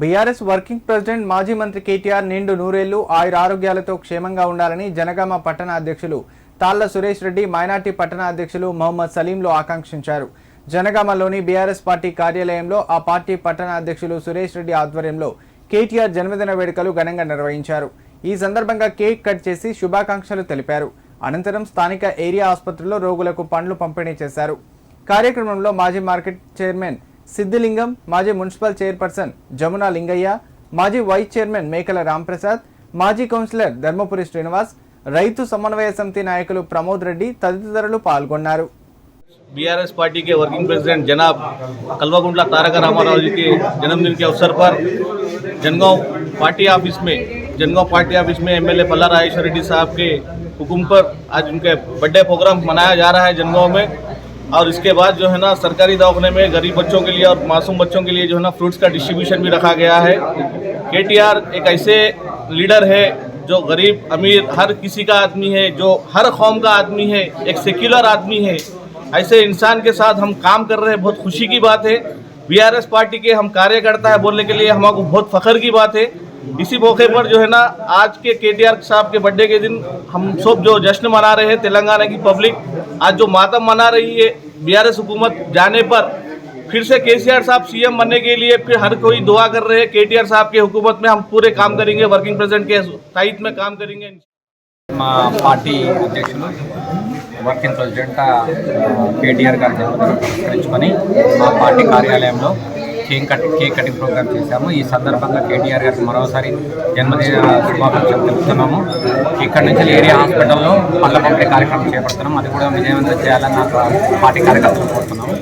BRS working president మాజీ మంత్రి కేటీఆర్ నిండు నూరేళ్ళు ఆయుర ఆరోగ్యాలతో క్షేమంగా ఉండాలని జనగామ పట్టణ అధ్యక్షులు తాళ్ళ సురేష్ రెడ్డి మైనార్టీ పట్టణ అధ్యక్షులు మహమ్మద్ సలీంలు ఆకాంక్షించారు. జనగామలోని బీఆర్ఎస్ పార్టీ కార్యాలయంలో ఆ పార్టీ పట్టణ అధ్యక్షులు సురేష్ రెడ్డి ఆధ్వర్యంలో కేటీఆర్ జన్మదిన వేడుకలు ఘనంగా నిర్వహించారు. ఈ సందర్భంగా కేక్ కట్ చేసి శుభాకాంక్షలు తెలిపారు. అనంతరం స్థానిక ఏరియా ఆసుపత్రిలో రోగులకు పండ్లు పంపిణీ చేశారు. కార్యక్రమంలో మాజీ మార్కెట్ చైర్మన్ సిద్దిలింగం మాజీ మున్సిపల్ చైర్పర్సన్ జమునా లింగయ్య మాజీ వైస్ చైర్మన్ మేకల రాంప్రసాద్ మాజీ కౌన్సిలర్ ధర్మపురి శ్రీనివాస్ రైతు సమన్వయ సమితి నాయకులు ప్రమోద్ రెడ్డి తదితరులు పాల్గొన్నారు बीआरएस पार्टी के वर्किंग प्रेसिडेंट जनाब कलवाकुंडला तारका रामाराव जी के जन्मदिन के अवसर पर जनगांव पार्टी ऑफिस में जनगांव पार्टी ऑफिस में एमएलए पल्ला राजेश्वर रेड्डी साहब के हुक्म पर आज उनके बर्थडे प्रोग्राम मनाया जा रहा है जनगांव में और इसके बाद जो है ना, सरकारी दवाखाने में गरीब बच्चों के लिए और मासूम बच्चों के लिए जो है ना फ्रूट्स का डिस्ट्रीब्यूशन भी रखा गया है। केटीआर एक ऐसे लीडर है जो गरीब, अमीर, हर किसी का आदमी है, जो हर कौम का आदमी है, एक सेक्युलर आदमी है। ऐसे इंसान के साथ हम काम कर रहे हैं, बहुत खुशी की बात है। बीआरएस पार्टी के हम कार्यकर्ता है बोलने के लिए हमको बहुत फख्र की बात है। इसी मौके पर जो है ना आज के केटीआर साहब के बर्थडे के दिन हम सब जो जश्न मना रहे हैं तेलंगाना की पब्लिक आज जो मातम मना रही है बीआरएस हुकूमत जाने पर फिर से केसीआर साहब सीएम बनने के लिए फिर हर कोई दुआ कर रहे हैं केटीआर साहब के हुकूमत में हम पूरे काम करेंगे वर्किंग प्रेसिडेंट के साहित्य में काम करेंगे మా పార్టీ అధ్యక్షులు వర్కింగ్ ప్రెసిడెంట్ ఆ, కేటీఆర్ గారి జన్మదినం పురస్కరించుకొని మా పార్టీ కార్యాలయంలో cake cut cake cutting programme చేశాము. ఈ సందర్భంగా కేటీఆర్ గారికి మరోసారి జన్మదిన శుభాకాంక్షలు తెలుపుతున్నాము. ఇక్కడ నుంచి ఏరియా హాస్పిటల్లో పళ్ళ పంపిణీ కార్యక్రమం చేపడుతున్నాం. అది కూడా విజయవంతం చేయాలని నాకు పార్టీ కార్యకర్తలు కోరుతున్నాము.